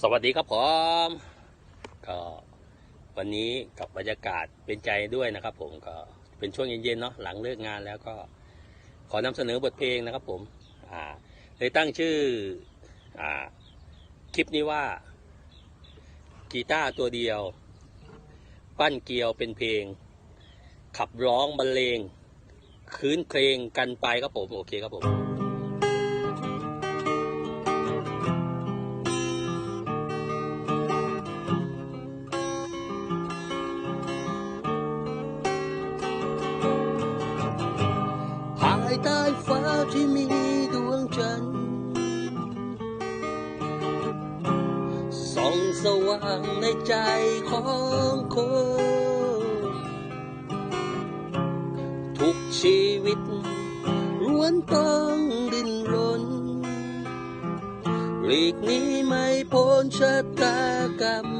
สวัสดีครับผมก็วันนี้กับบรรยากาศเป็นใจด้วยนะครับผมก็เป็นช่วงเย็นๆเนาะหลังเลิกงานแล้วก็ขอนำเสนอบทเพลงนะครับผมอ่าเลยตั้งชื่ออ่าคลิปนี้ว่ากีตาร์ตัวเดียว ปั้นเกลียวเป็นเพลง ขับร้องบรรเลง คืนเพลงกันไปครับผม โอเคครับผม ใต้ฟ้าที่มีดวงจันทร์ส่องสว่างในใจของคน ทุกชีวิตล้วนต้องดิ้นรนหลีกนี้ไม่พ้นชะตากรรม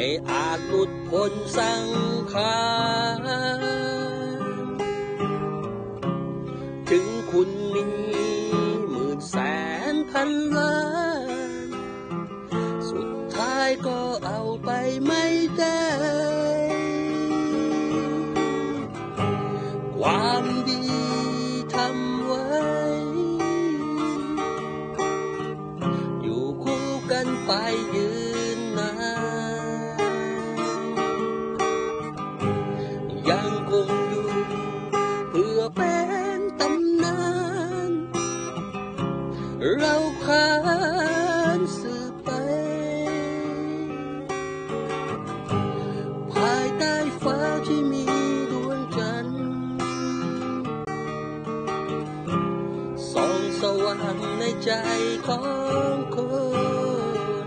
ไม่อาจหลุดพ้นสังขารถึงคุณมีหมื่นแสนพันล้าน สุดท้ายก็เอาไปไม่ได้ ความดีทำไว้ อยู่คู่กันไปยืน เราขานสืบไป ภายใต้ฟ้าที่มีดวงจันทร์ส่องสว่างในใจของคน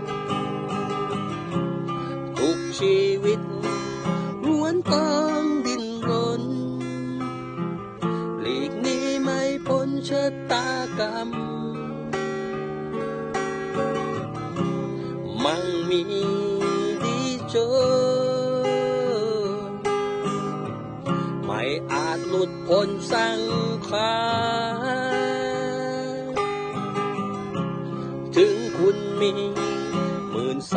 ทุกชี หลุดพ้นสังขารถึงคุณมีหมื่นแส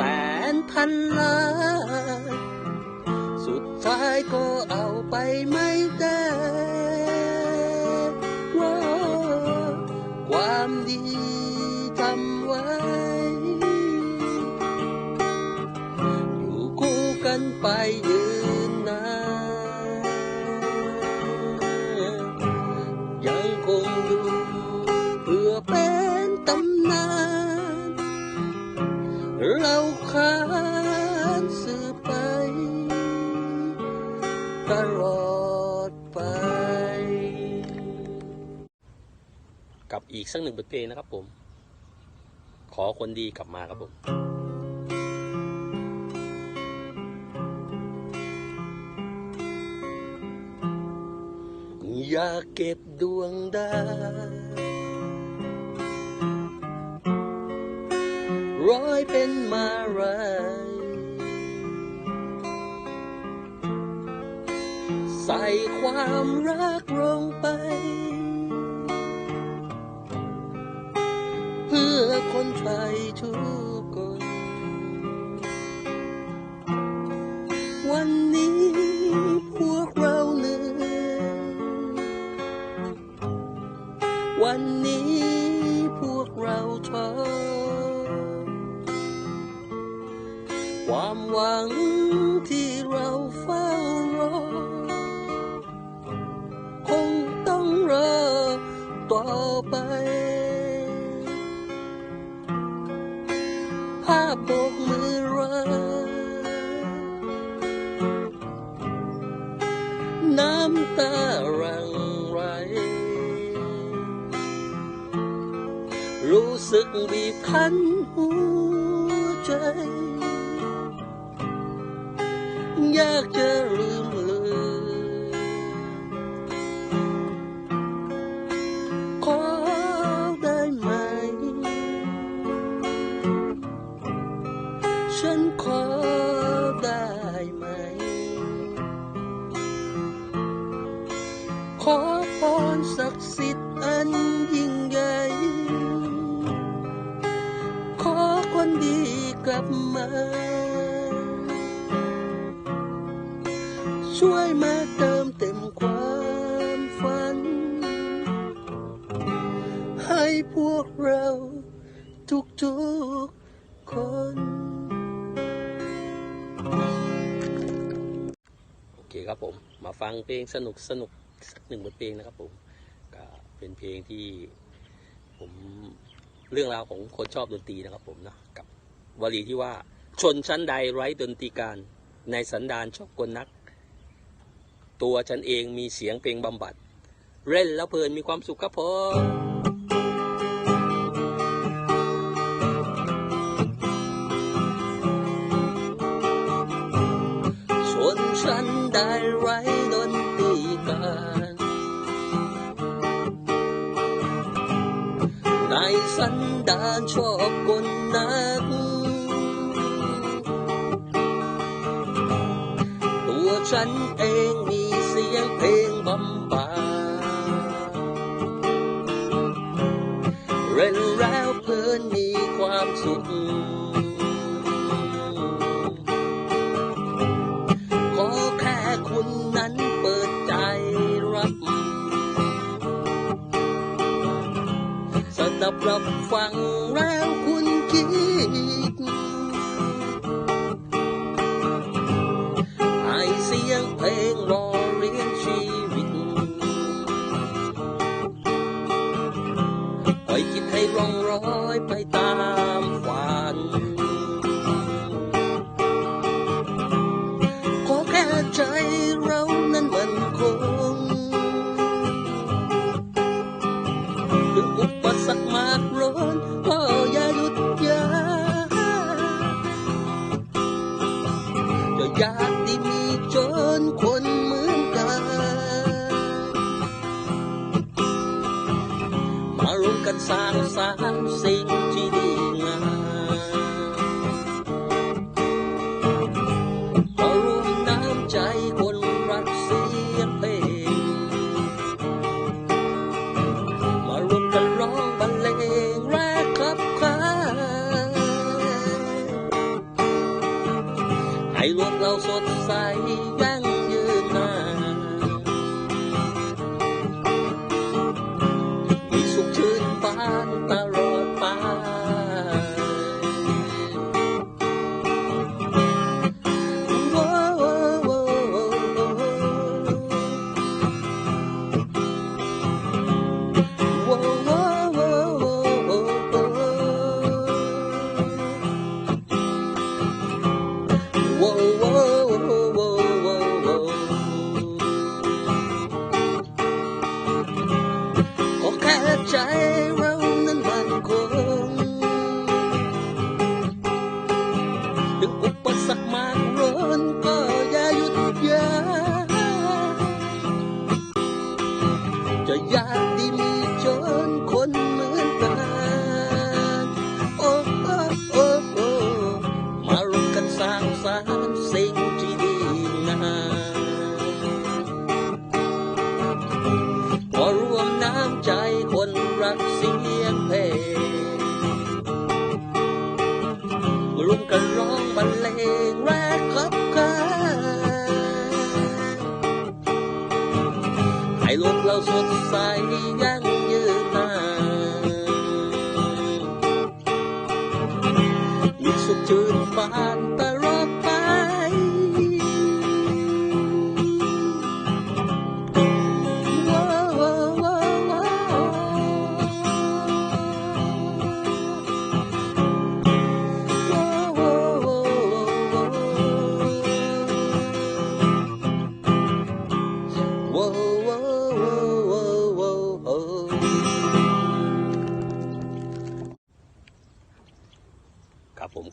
นพันล้าน สุดท้ายก็เอาไปไม่ได้ว่าความดี กับอีกสักหนึ่งบทเพลงนะครับผม ขอคนดีกลับมาครับผมอยากเก็บดวงดาวร้อยเป็นมาไรายใส่ความรักลงไป พื่อคนไทยทุกคน วันนี้พวกเราเหนื่อยวันนี้พวกเราท้อความหวังที่เราเฝ้ารอ คงต้องรอต่อไป โบกมือรักน้ำตารังไร รู้สึกบีบคั้นหัวใจ อยากจะลืม รศักดิ์สิทธิ์อันยิ่งใหญ่ ขอคนดีกลับมา ช่วยมาเติมเต็มความฝัน ให้พวกเราทุกๆคนโอเคครับผม มาฟังเพลงสนุกสนุกสักหนึ่งบทเพลงนะครับผม เป็นเพลงที่ผมเรื่องราวของคนชอบดนตรีนะครับผมเนาะกับวลีที่ว่าชนชั้นใดไร้ดนตรีการในสันดานชอบกลนัก ตัวฉันเองมีเสียงเพลงบำบัด เล่นแล้วเพลินมีความสุขครับผม สันดานชอบกลนักตัวฉันเองมีเสียงเพลงบำบาเล่นแล้วเพลินมีความสุข สดับรับฟังแล้วคุณคิดให้เสียงเพลงรอเลี้ยงชีวิตปล่อยจิตให้ร่องรอยไปตามฝันขอแค่ใจเราารวมสร้างสรรค์สิ่งที่ดีงามมารวมน้ำใจคนรักเสียงเพลงมารวมกันร้องบรรเลงแรกคลับคลายให้โลกเราสดใส่ quân cần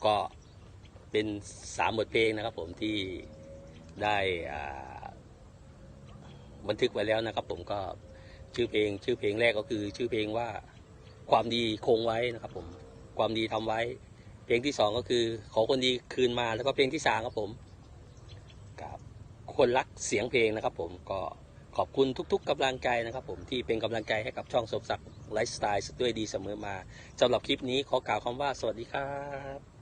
ก็เป็นสามบทเพลงนะครับผมที่ได้บันทึกไว้แล้วนะครับ ผมก็ชื่อเพลง ชื่อเพลงแรกก็คือชื่อเพลงว่าความดีคงไว้นะครับ ผมความดีทำไว้ เพลงที่สองก็คือ ขอคนดีคืนมาแล้วก็เพลงที่สามครับผมกับคนรักเสียงเพลงนะครับ ผมก็ขอบคุณทุก ๆกำลังใจนะครับ ผมที่เป็นกำลังใจให้กับช่องสมศักดิ์ไลฟ์สไตล์ด้วยดีเสมอมาสำหรับคลิปนี้ขอกล่าวคำว่าสวัสดีครับ